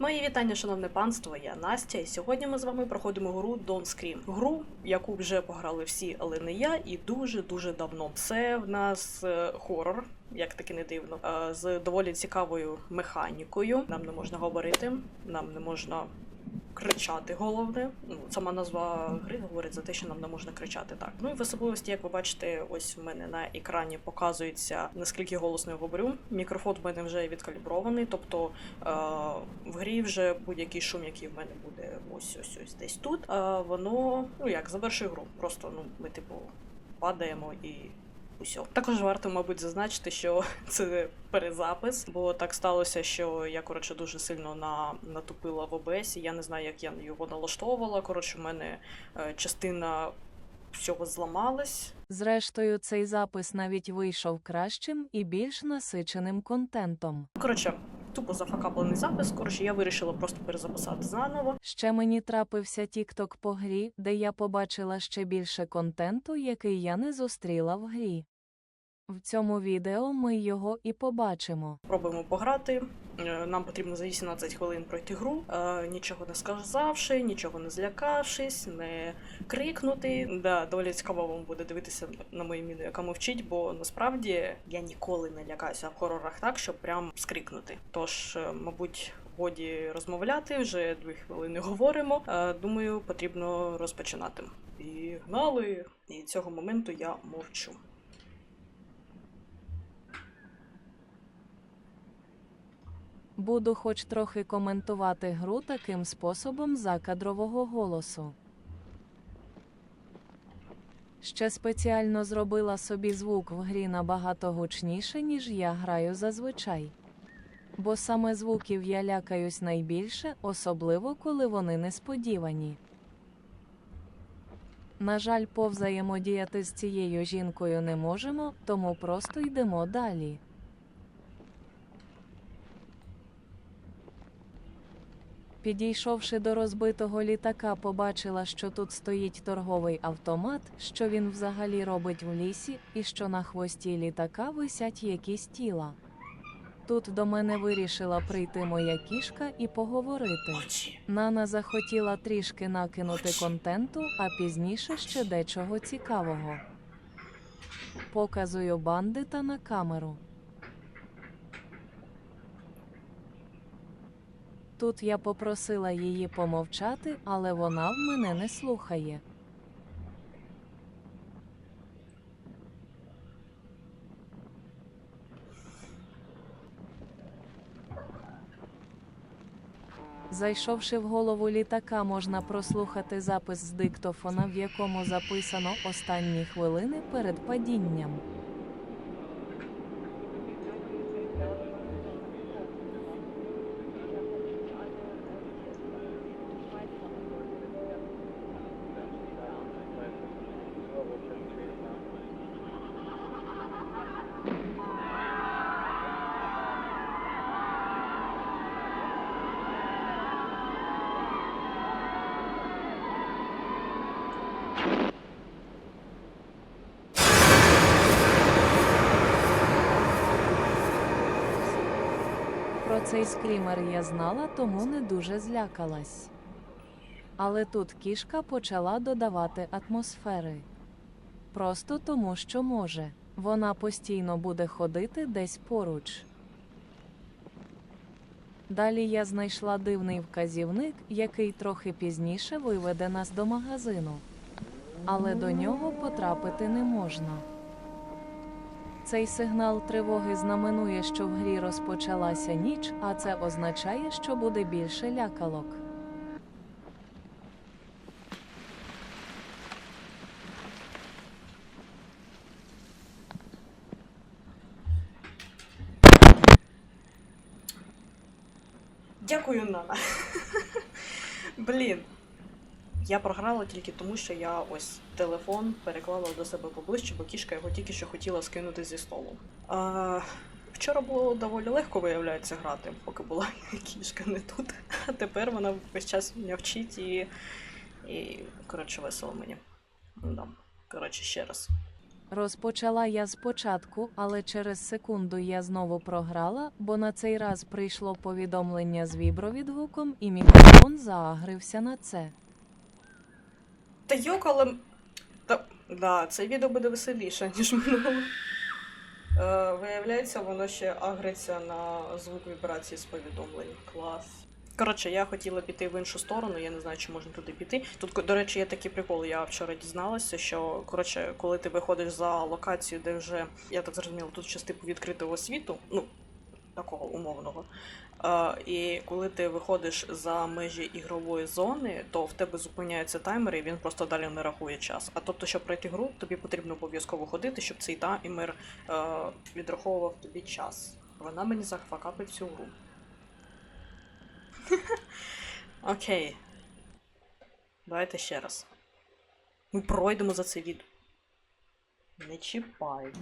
Мої вітання, шановне панство. Я Настя, і сьогодні ми з вами проходимо гру Don't Scream. Гру, яку вже пограли всі, але не я, і дуже дуже давно. Це в нас е, хорор, як таки не дивно, е, з доволі цікавою механікою. Нам не можна говорити, нам не можна. Кричати головне. Ну, сама назва гри говорить за те, що нам не можна кричати так. Ну і в особливості, як ви бачите, ось в мене на екрані показується наскільки голосно я говорю. Мікрофон в мене вже відкалібрований, тобто е, в грі вже будь-який шум, який в мене буде ось ось ось десь тут. Е, воно ну як завершує гру. Просто ну ми типу падаємо і. Усьо. Також варто, мабуть, зазначити, що це перезапис, бо так сталося, що я коротше дуже сильно на натупила в ОБС, і я не знаю, як я його налаштовувала. Коротше, в мене е, частина всього зламалась. Зрештою, цей запис навіть вийшов кращим і більш насиченим контентом. Коротше, тупо зафакаплений запис. Коротше, я вирішила просто перезаписати заново. Ще мені трапився тікток по грі, де я побачила ще більше контенту, який я не зустріла в грі. В цьому відео ми його і побачимо. Пробуємо пограти. Е, Нам потрібно за 18 хвилин пройти гру, е, нічого не сказавши, нічого не злякавшись, не крикнути. Да, доволі цікаво вам буде дивитися на мою міну, яка мовчить, бо насправді я ніколи не лякаюся в хорорах так, щоб прям скрикнути. Тож, е, мабуть. Годі розмовляти, вже дві хвилини говоримо. Думаю, потрібно розпочинати. І гнали. І цього моменту я мовчу. Буду хоч трохи коментувати гру таким способом закадрового голосу. Ще спеціально зробила собі звук в грі набагато гучніше, ніж я граю зазвичай. Бо саме звуків я лякаюсь найбільше, особливо коли вони несподівані. На жаль, повзаємодіяти з цією жінкою не можемо, тому просто йдемо далі. Підійшовши до розбитого літака, побачила, що тут стоїть торговий автомат, що він взагалі робить в лісі, і що на хвості літака висять якісь тіла. Тут до мене вирішила прийти моя кішка і поговорити. Нана захотіла трішки накинути контенту, а пізніше ще дечого цікавого. Показую бандита на камеру. Тут я попросила її помовчати, але вона в мене не слухає. Зайшовши в голову літака, можна прослухати запис з диктофона, в якому записано останні хвилини перед падінням. Про цей скрімер я знала, тому не дуже злякалась. Але тут кішка почала додавати атмосфери. Просто тому, що може. Вона постійно буде ходити десь поруч. Далі я знайшла дивний вказівник, який трохи пізніше виведе нас до магазину. Але до нього потрапити не можна. Цей сигнал тривоги знаменує, що в грі розпочалася ніч, а це означає, що буде більше лякалок. Дякую, Нана. Блін. Я програла тільки тому, що я ось телефон переклала до себе поближче, бо кішка його тільки що хотіла скинути зі столу. А, вчора було доволі легко, виявляється, грати, поки була кішка не тут. А тепер вона весь час мене вчить і. і коротше, весело мені. Да. Коротше, ще раз. Розпочала я спочатку, але через секунду я знову програла, бо на цей раз прийшло повідомлення з вібровідгуком, і мікрофон заагрився на це. Та йок, але. Та, да, це відео буде веселіше, ніж минуле. Е, виявляється, воно ще агриться на звук вібрації з повідомлень. Клас. Коротше, я хотіла піти в іншу сторону, я не знаю, чи можна туди піти. Тут, до речі, є такий прикол. Я вчора дізналася, що коротше, коли ти виходиш за локацію, де вже, я так зрозуміла, тут щось типу відкритого світу, ну, такого умовного. Е, і коли ти виходиш за межі ігрової зони, то в тебе зупиняється таймер, і він просто далі не рахує час. А тобто, щоб пройти гру, тобі потрібно обов'язково ходити, щоб цей таймер е, відраховував тобі час. Вона мені захфакапить всю гру. Окей. Давайте ще раз. Ми пройдемо за це відео. Не чіпай.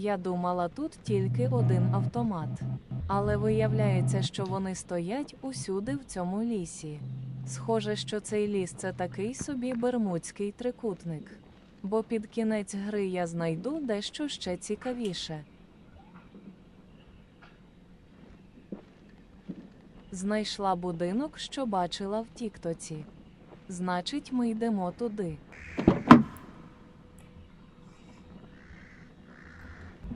Я думала, тут тільки один автомат. Але виявляється, що вони стоять усюди в цьому лісі. Схоже, що цей ліс це такий собі бермудський трикутник. Бо під кінець гри я знайду дещо ще цікавіше. Знайшла будинок, що бачила в Тіктоці. Значить, ми йдемо туди.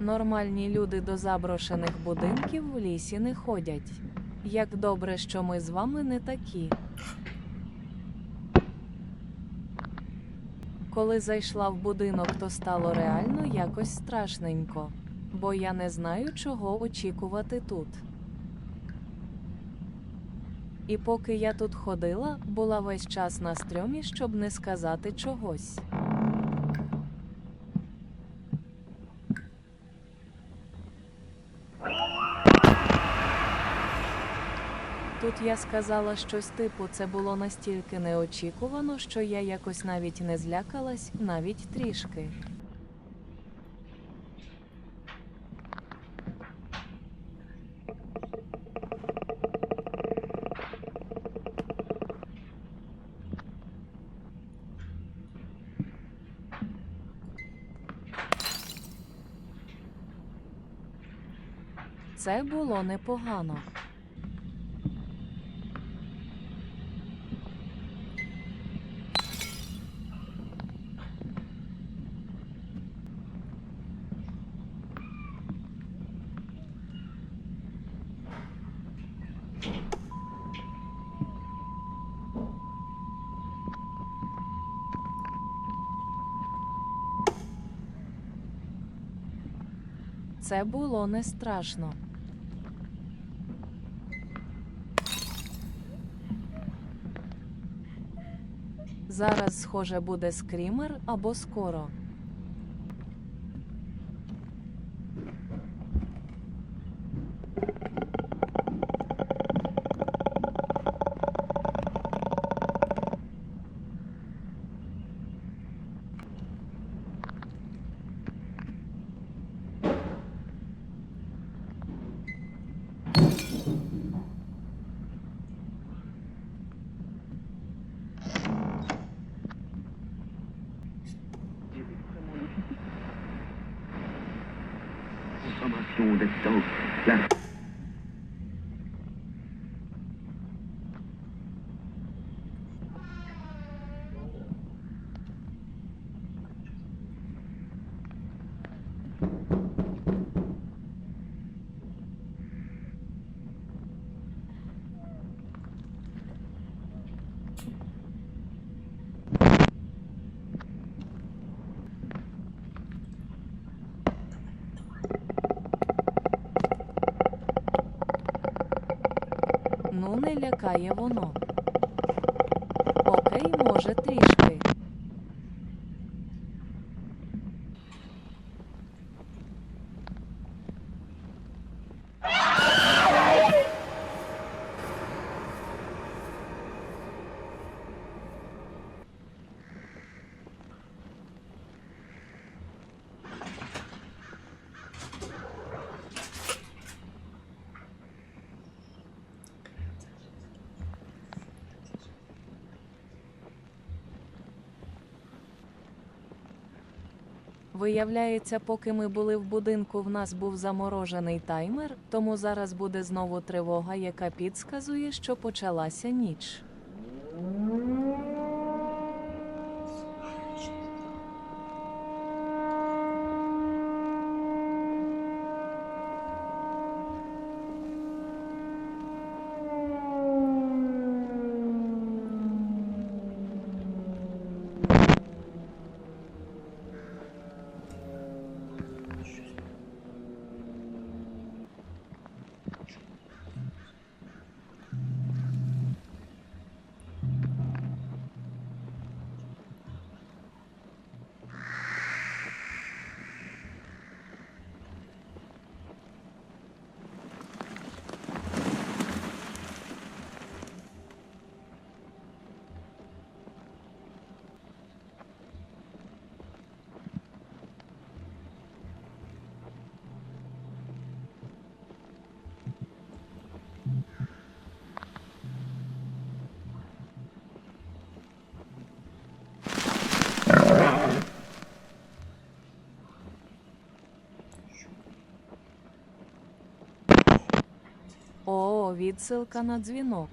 Нормальні люди до заброшених будинків в лісі не ходять. Як добре, що ми з вами не такі. Коли зайшла в будинок, то стало реально якось страшненько, бо я не знаю, чого очікувати тут. І поки я тут ходила, була весь час на стрьомі, щоб не сказати чогось. Тут я сказала щось типу, це було настільки неочікувано, що я якось навіть не злякалась, навіть трішки. Це було непогано. Це було не страшно. Зараз, схоже, буде скрімер або скоро. the stove. Left. Не лякає воно. Окей, може трішки. Виявляється, поки ми були в будинку, в нас був заморожений таймер, тому зараз буде знову тривога, яка підсказує, що почалася ніч. відсилка на дзвінок.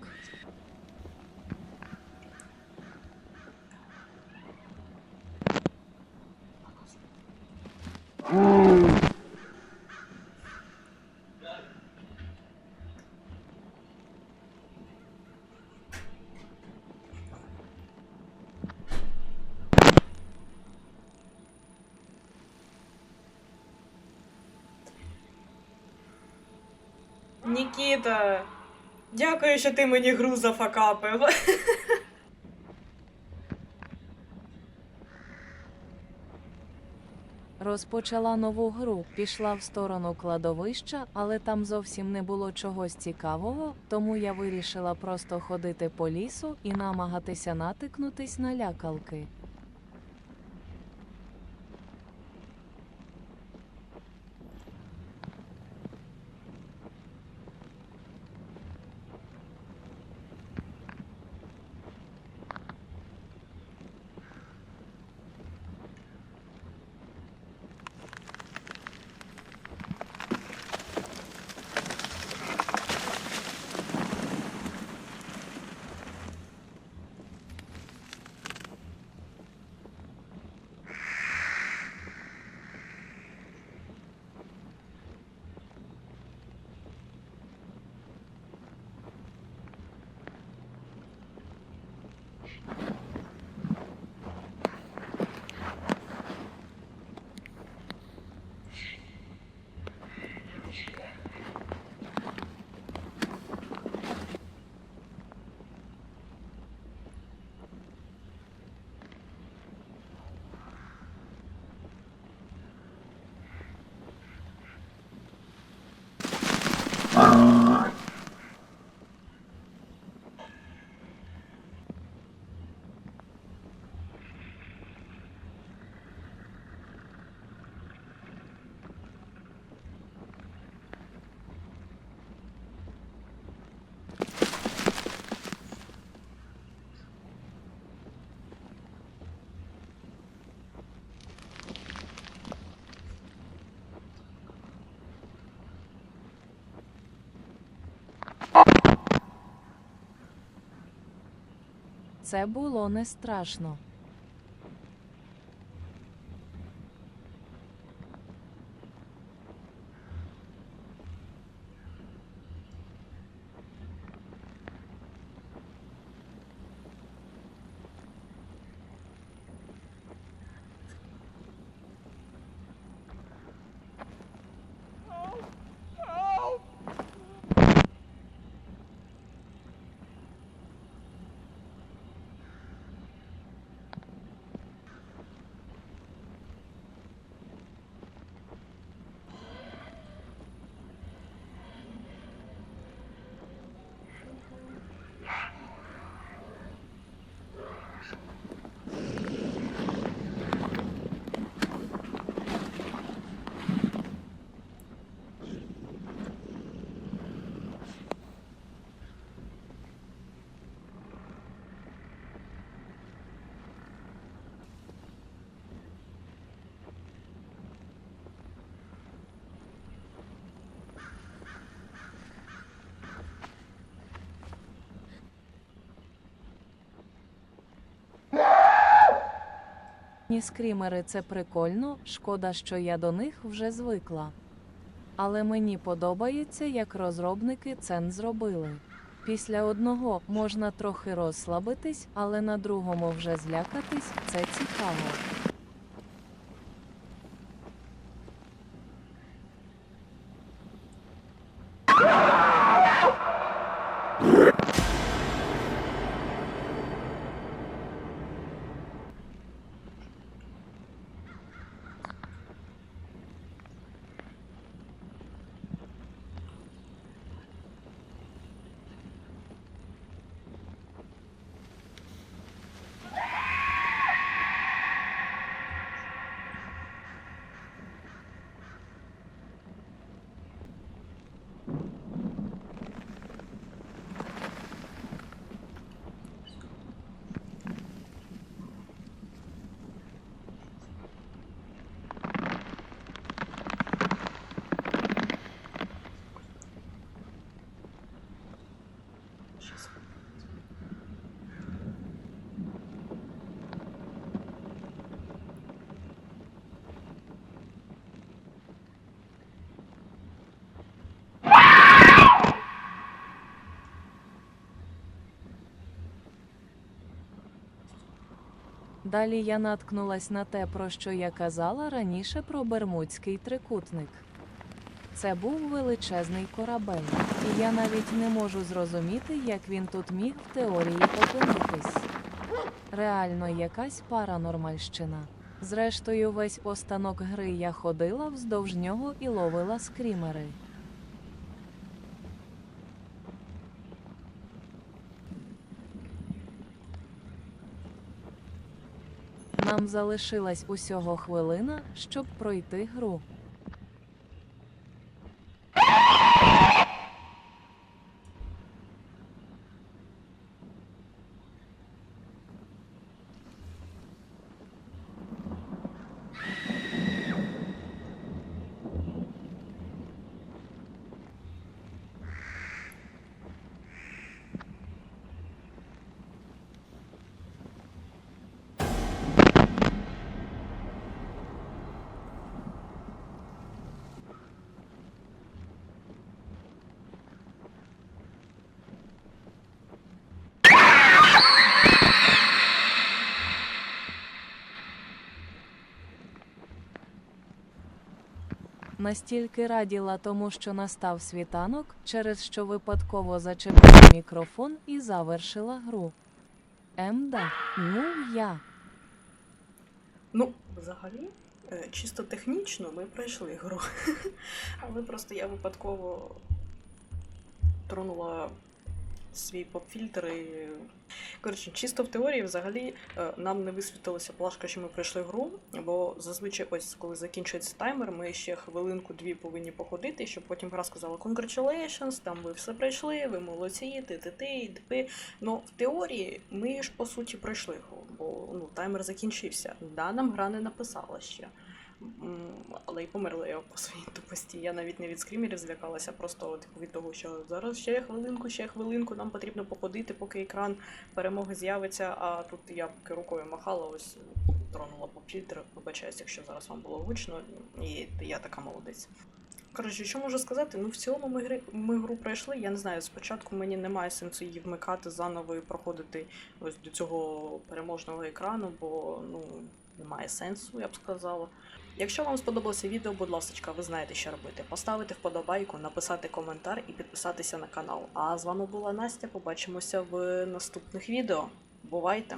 Нікіта, Дякую, що ти мені гру зафакапив. Розпочала нову гру, пішла в сторону кладовища, але там зовсім не було чогось цікавого, тому я вирішила просто ходити по лісу і намагатися натикнутись на лякалки. Ah. Це було не страшно. Ні, скрімери це прикольно, шкода, що я до них вже звикла. Але мені подобається, як розробники це зробили. Після одного можна трохи розслабитись, але на другому вже злякатись це цікаво. Далі я наткнулась на те, про що я казала раніше про Бермудський трикутник. Це був величезний корабель, і я навіть не можу зрозуміти, як він тут міг в теорії опинитись. Реально якась паранормальщина. Зрештою, весь постанок гри я ходила вздовж нього і ловила скрімери. Нам залишилась усього хвилина, щоб пройти гру. Настільки раділа тому, що настав світанок, через що випадково зачепила мікрофон і завершила гру. Емда, ну я. Ну, взагалі, е, чисто технічно ми пройшли гру. Але просто я випадково тронула свій поп-фільтр і. Коротше, чисто в теорії, взагалі, е, нам не висвітилася плашка, що ми пройшли гру, бо зазвичай, ось коли закінчується таймер, ми ще хвилинку-дві повинні походити, щоб потім гра сказала Congratulations, там ви все пройшли, ви молодці, ти ти ти ти Ну, в теорії ми ж по суті пройшли гру, бо ну, таймер закінчився. Да, нам гра не написала ще. Але й померла я по своїй тупості. Я навіть не від скрімерів злякалася, просто типу, від того, що зараз ще хвилинку, ще хвилинку, нам потрібно походити, поки екран перемоги з'явиться. А тут я поки рукою махала, ось тронула по фільтр. Вибачаюсь, якщо зараз вам було гучно, і я така молодець. Коротше, що можу сказати? Ну, в цілому ми, гри, ми гру пройшли. Я не знаю, спочатку мені немає сенсу її вмикати заново і проходити ось до цього переможного екрану, бо ну, немає сенсу, я б сказала. Якщо вам сподобалося відео, будь ласка, ви знаєте, що робити. Поставити вподобайку, написати коментар і підписатися на канал. А з вами була Настя. Побачимося в наступних відео. Бувайте!